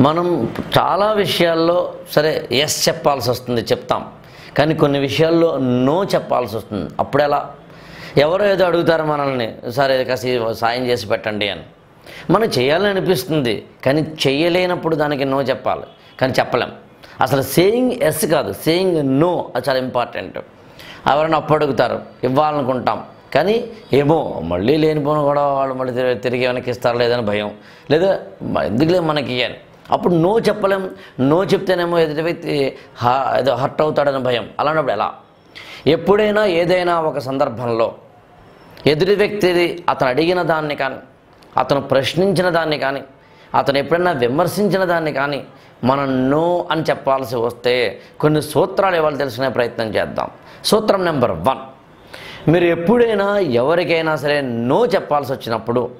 మనం చాలా విషయాల్లో సరే ఎస్ చెప్పాల్సి వస్తుంది చెప్తాం. కానీ కొన్ని విషయాల్లో నో చెప్పాల్సి వస్తుంది. అప్పుడు ఎలా ఎవరో ఏదో అడుగుతారు మనల్ని సరే కాసి సాయం చేసి పెట్టండి అని. మనం చేయాలని అనిపిస్తుంది కానీ చేయలేనప్పుడు దానికి నో చెప్పాలి. కానీ చెప్పలేం. అసలు సేయింగ్ ఎస్ కాదు సేయింగ్ నో అది చాలా ఇంపార్టెంట్ ఎవరైనా అప్పు అడుగుతారు ఇవ్వాలనుకుంటాం. కానీ ఏమో మళ్ళీ లేనిపోను కూడా వాళ్ళు మళ్ళీ తిరిగి- వెనక్కి ఇస్తారు లేదని భయం. లేదా ఎందుకులే మనకి అని. అప్పుడు నో చెప్పలేం నో చెప్తేనేమో ఎదుటి వ్యక్తి హా ఏదో హర్ట్ అవుతాడని భయం. అలాంటప్పుడు ఎలా? ఎప్పుడైనా ఏదైనా ఒక సందర్భంలో ఎదుటి వ్యక్తిది అతను అడిగిన దాన్ని కానీ అతను ప్రశ్నించిన దాన్ని కానీ అతను ఎప్పుడైనా విమర్శించిన దాన్ని కానీ మనం నో అని చెప్పాల్సి వస్తే కొన్ని సూత్రాలు ఇవాళ తెలుసుకునే ప్రయత్నం చేద్దాం. సూత్రం నెంబర్ వన్. మీరు ఎప్పుడైనా ఎవరికైనా సరే నో చెప్పాల్సి వచ్చినప్పుడు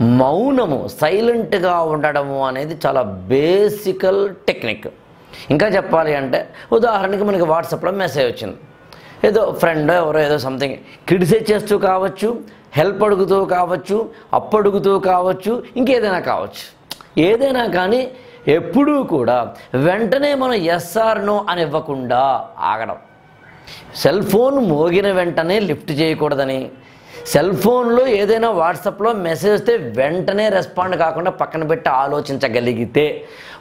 మౌనము సైలెంట్గా ఉండడము అనేది చాలా బేసికల్ టెక్నిక్. ఇంకా చెప్పాలి అంటే ఉదాహరణకి మనకి వాట్సాప్లో మెసేజ్ వచ్చింది. ఏదో ఫ్రెండ్ ఎవరో ఏదో సంథింగ్ క్రిటిసైజ్ చేస్తూ కావచ్చు హెల్ప్ అడుగుతూ కావచ్చు అప్పడుగుతూ కావచ్చు ఇంకేదైనా కావచ్చు. ఏదైనా కానీ ఎప్పుడూ కూడా వెంటనే మనం ఎస్ఆర్ నో అని ఇవ్వకుండా ఆగడం. సెల్ ఫోన్ మోగిన వెంటనే లిఫ్ట్ చేయకూడదని సెల్ ఫోన్లో ఏదైనా వాట్సాప్లో మెసేజ్ వస్తే వెంటనే రెస్పాండ్ కాకుండా పక్కన పెట్టి ఆలోచించగలిగితే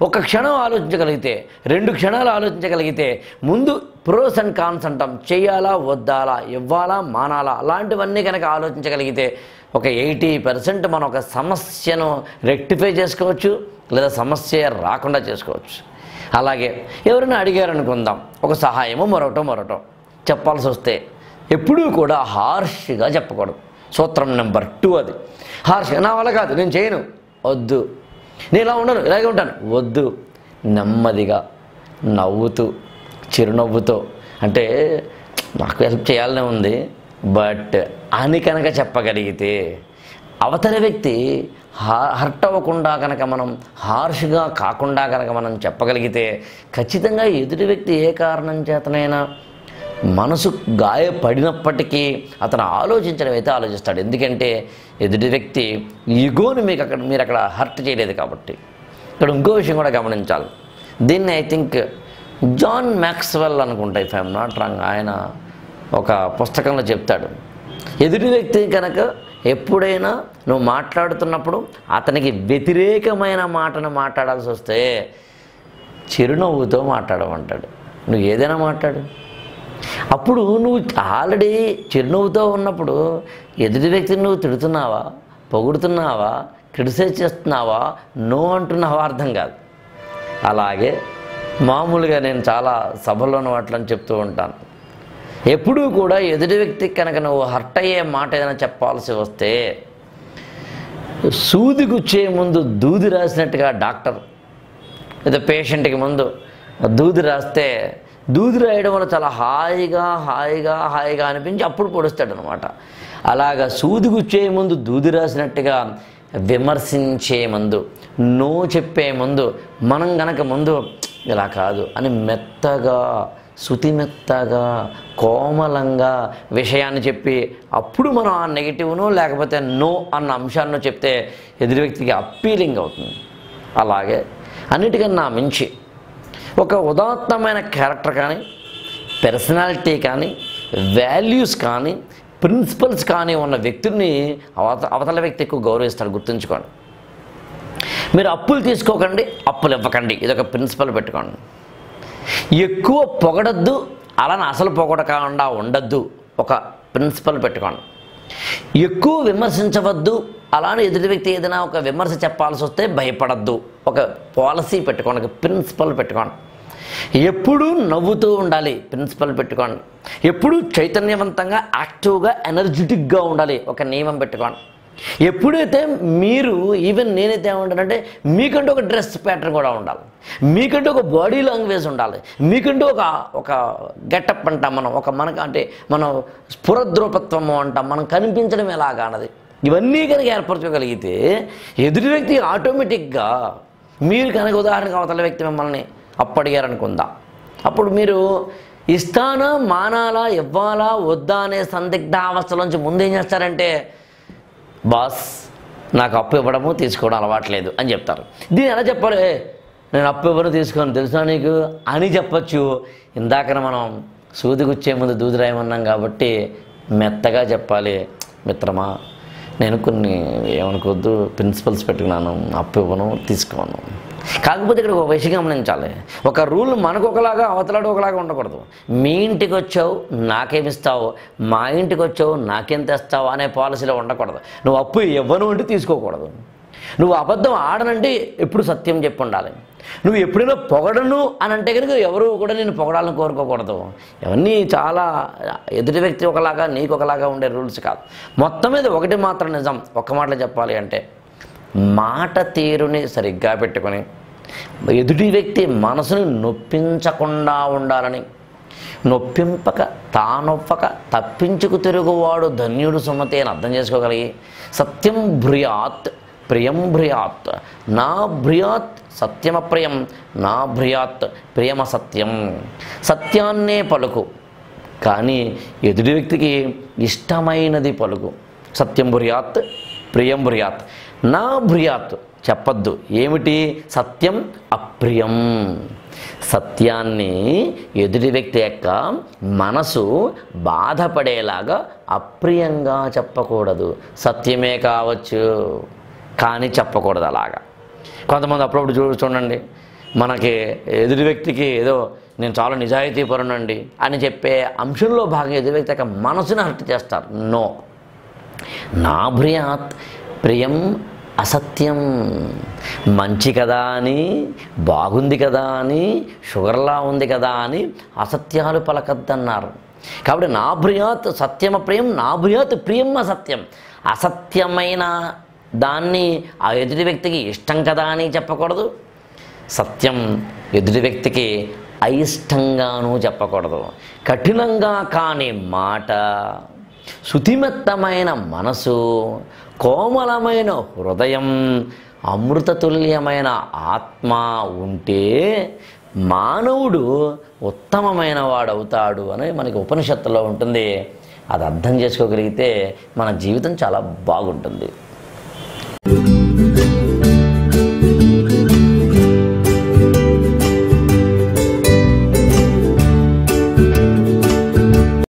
ఒక క్షణం ఆలోచించగలిగితే రెండు క్షణాలు ఆలోచించగలిగితే ముందు ప్రోస్ అండ్ కాన్స్ అంటాం. చేయాలా వద్దాలా ఇవ్వాలా మానాలా అలాంటివన్నీ కనుక ఆలోచించగలిగితే ఒక ఎయిటీ పర్సెంట్ మనం ఒక సమస్యను రెక్టిఫై చేసుకోవచ్చు లేదా సమస్య రాకుండా చేసుకోవచ్చు. అలాగే ఎవరైనా అడిగారనుకుందాం ఒక సహాయమో మరొకటో మరొకటో చెప్పాల్సి వస్తే ఎప్పుడూ కూడా హార్ష్గా చెప్పకూడదు. సూత్రం నెంబర్ టూ అది. హార్ష్గా నా వల్ల కాదు నేను చేయను. వద్దు. నేను ఇలా ఉండను ఇలాగే ఉంటాను. వద్దు. నెమ్మదిగా నవ్వుతూ చిరునవ్వుతో. అంటే నాకు హెల్ప్ చేయాలనే ఉంది బట్ అని కనుక చెప్పగలిగితే అవతల వ్యక్తి హర్ట్ అవ్వకుండా కనుక మనం హార్ష్గా కాకుండా కనుక మనం చెప్పగలిగితే ఖచ్చితంగా ఎదుటి వ్యక్తి ఏ కారణం చేతనైనా మనసు గాయపడినప్పటికీ అతను ఆలోచించడం అయితే ఆలోచిస్తాడు. ఎందుకంటే ఎదుటి వ్యక్తి ఈగోని మీకు అక్కడ మీరు అక్కడ హర్ట్ చేయలేదు కాబట్టి. ఇక్కడ ఇంకో విషయం కూడా గమనించాలి. దీన్ని ఐ థింక్ జాన్ మ్యాక్స్వెల్ అనుకుంటా ఇఫ్ ఐఎమ్ నాట్ రాంగ్ ఆయన ఒక పుస్తకంలో చెప్తాడు. ఎదుటి వ్యక్తి కనుక ఎప్పుడైనా నువ్వు మాట్లాడుతున్నప్పుడు అతనికి వ్యతిరేకమైన మాటను మాట్లాడాల్సి వస్తే చిరునవ్వుతో మాట్లాడమంటాడు. నువ్వు ఏదైనా మాట్లాడు. అప్పుడు నువ్వు ఆల్రెడీ చిరునవ్వుతో ఉన్నప్పుడు ఎదుటి వ్యక్తిని నువ్వు తిడుతున్నావా పొగుడుతున్నావా క్రిటిసైజ్ చేస్తున్నావా నో అంటున్నావా అర్థం కాదు. అలాగే మామూలుగా నేను చాలా సభలోని వాటిని చెప్తూ ఉంటాను. ఎప్పుడూ కూడా ఎదుటి వ్యక్తికి కనుక నువ్వు హర్ట్ అయ్యే మాట ఏదైనా చెప్పాల్సి వస్తే సూది గుచ్చే ముందు దూది రాసినట్టుగా డాక్టర్ లేదా పేషెంట్కి ముందు దూది రాస్తే దూది రాయడం వల్ల చాలా హాయిగా హాయిగా హాయిగా అనిపించి అప్పుడు పొడుస్తాడు అనమాట అలాగా సూది గుచ్చే ముందు దూది రాసినట్టుగా విమర్శించే ముందు నో చెప్పే ముందు మనం గనక ముందు ఇలా కాదు అని మెత్తగా శృతి మెత్తగా కోమలంగా విషయాన్ని చెప్పి అప్పుడు మనం ఆ నెగిటివ్ను లేకపోతే నో అన్న అంశాన్ని చెప్తే ఎదురు వ్యక్తికి అప్పీలింగ్ అవుతుంది. అలాగే అన్నిటికన్నా మించి ఒక ఉదాత్తమైన క్యారెక్టర్ కానీ పర్సనాలిటీ కానీ వాల్యూస్ కానీ ప్రిన్సిపల్స్ కానీ ఉన్న వ్యక్తుల్ని అవత అవతల వ్యక్తి ఎక్కువ గౌరవిస్తాడు గుర్తుంచుకోండి. మీరు అప్పులు తీసుకోకండి అప్పులు ఇవ్వకండి. ఇది ఒక ప్రిన్సిపల్ పెట్టుకోండి. ఎక్కువ పొగడద్దు అలానే అసలు పొగడకుండా ఉండద్దు. ఒక ప్రిన్సిపల్ పెట్టుకోండి. ఎక్కువ విమర్శించవద్దు అలానే ఎదుటి వ్యక్తి ఏదైనా ఒక విమర్శ చెప్పాల్సి వస్తే భయపడద్దు. ఒక పాలసీ పెట్టుకోండి ఒక ప్రిన్సిపల్ పెట్టుకోండి. ఎప్పుడూ నవ్వుతూ ఉండాలి ప్రిన్సిపల్ పెట్టుకోండి. ఎప్పుడూ చైతన్యవంతంగా యాక్టివ్గా ఎనర్జెటిక్గా ఉండాలి ఒక నియమం పెట్టుకోండి. ఎప్పుడైతే మీరు ఈవెన్ నేనైతే ఏమంటానంటే మీకంటూ ఒక డ్రెస్ ప్యాటర్న్ కూడా ఉండాలి. మీకంటూ ఒక బాడీ లాంగ్వేజ్ ఉండాలి. మీకంటూ ఒక ఒక గెటప్ అంటాం మనం ఒక మనకు అంటే మనం స్ఫురద్రూపత్వము అంటాం. మనం కనిపించడం ఎలాగా అన్నది. ఇవన్నీ కనుక ఏర్పరచుకోగలిగితే ఎదుటి వ్యక్తి ఆటోమేటిక్గా మీరు కనుక ఉదాహరణకు అవతల వ్యక్తి మిమ్మల్ని అప్పడిగారనుకుందాం. అప్పుడు మీరు ఇస్తానా మానాలా ఇవ్వాలా వద్దా అనే సందిగ్ధావస్థలోంచి ముందేం చేస్తారంటే బాస్ నాకు అప్పు ఇవ్వడము తీసుకోవడం అలవాట్లేదు అని చెప్తారు. దీన్ని ఎలా చెప్పాలి? నేను అప్పు ఇవ్వను తీసుకోను తెలుసా నీకు? అని చెప్పచ్చు. ఇందాకన మనం సూది గుచ్చే ముందు దూదురాయమన్నాం కాబట్టి మెత్తగా చెప్పాలి. మిత్రమా నేను కొన్ని ఏమనుకోవద్దు ప్రిన్సిపల్స్ పెట్టుకున్నాను అప్పు ఇవ్వను తీసుకోను. కాకపోతే ఇక్కడ ఒక విషయం గమనించాలి. ఒక రూల్ మనకు ఒకలాగా అవతలాడు ఒకలాగా ఉండకూడదు. మీ ఇంటికి వచ్చావు నాకేమిస్తావు మా ఇంటికి వచ్చావు నాకేం తెస్తావు అనే పాలసీలో ఉండకూడదు. నువ్వు అప్పు ఇవ్వను అంటే తీసుకోకూడదు. నువ్వు అబద్ధం ఆడనంటే ఎప్పుడు సత్యం చెప్పి ఉండాలి నువ్వు ఎప్పుడైనా పొగడను అని అంటే కనుక ఎవరు కూడా నేను పొగడాలని కోరుకోకూడదు. ఇవన్నీ చాలా ఎదుటి వ్యక్తి ఒకలాగా నీకు ఒకలాగా ఉండే రూల్స్ కాదు. మొత్తం మీద ఒకటి మాత్రం నిజం ఒక్క మాటలో చెప్పాలి అంటే మాట తీరుని సరిగ్గా పెట్టుకొని ఎదుటి వ్యక్తి మనసుని నొప్పించకుండా ఉండాలని నొప్పింపక తానొప్పక తప్పించుకు తిరుగువాడు ధన్యుడు సుమతి అని అర్థం చేసుకోగలిగి సత్యం భ్రియాత్ ప్రియం భ్రియాత్ నా భ్రియాత్ సత్యమ ప్రియం నా భ్రియాత్ ప్రియమ సత్యం సత్యాన్నే పలుకు కానీ ఎదుటి వ్యక్తికి ఇష్టమైనది పలుకు. సత్యం భ్రియాత్ ప్రియం భ్రియాత్ నా భ్రియాత్ చెప్పద్దు. ఏమిటి? సత్యం అప్రియం. సత్యాన్ని ఎదుటి వ్యక్తి యొక్క మనసు బాధపడేలాగా అప్రియంగా చెప్పకూడదు. సత్యమే కావచ్చు. కానీ చెప్పకూడదు అలాగా. కొంతమంది అప్పుడప్పుడు చూ చూడండి మనకి ఎదుటి వ్యక్తికి ఏదో నేను చాలా నిజాయితీ పరునండి అని చెప్పే అంశంలో భాగంగా ఎదుటి వ్యక్తి యొక్క మనసుని హర్ట్ చేస్తారు. నో. నా ప్రియాత్ ప్రియం అసత్యం. మంచి కదా అని బాగుంది కదా అని షుగర్లా ఉంది కదా అని అసత్యాలు పలకద్దన్నారు. కాబట్టి నా ప్రియాత్ సత్యమ ప్రియం నా ప్రియాత్ ప్రియం అసత్యం. అసత్యమైన దాన్ని ఆ ఎదుటి వ్యక్తికి ఇష్టం కదా అని చెప్పకూడదు. సత్యం ఎదుటి వ్యక్తికి అయిష్టంగానూ చెప్పకూడదు. కఠినంగా కాని మాట శుతిమెత్తమైన మనసు కోమలమైన హృదయం అమృతతుల్యమైన ఆత్మ ఉంటే మానవుడు ఉత్తమమైన వాడవుతాడు అని మనకి ఉపనిషత్తులో ఉంటుంది. అది అర్థం చేసుకోగలిగితే మన జీవితం చాలా బాగుంటుంది.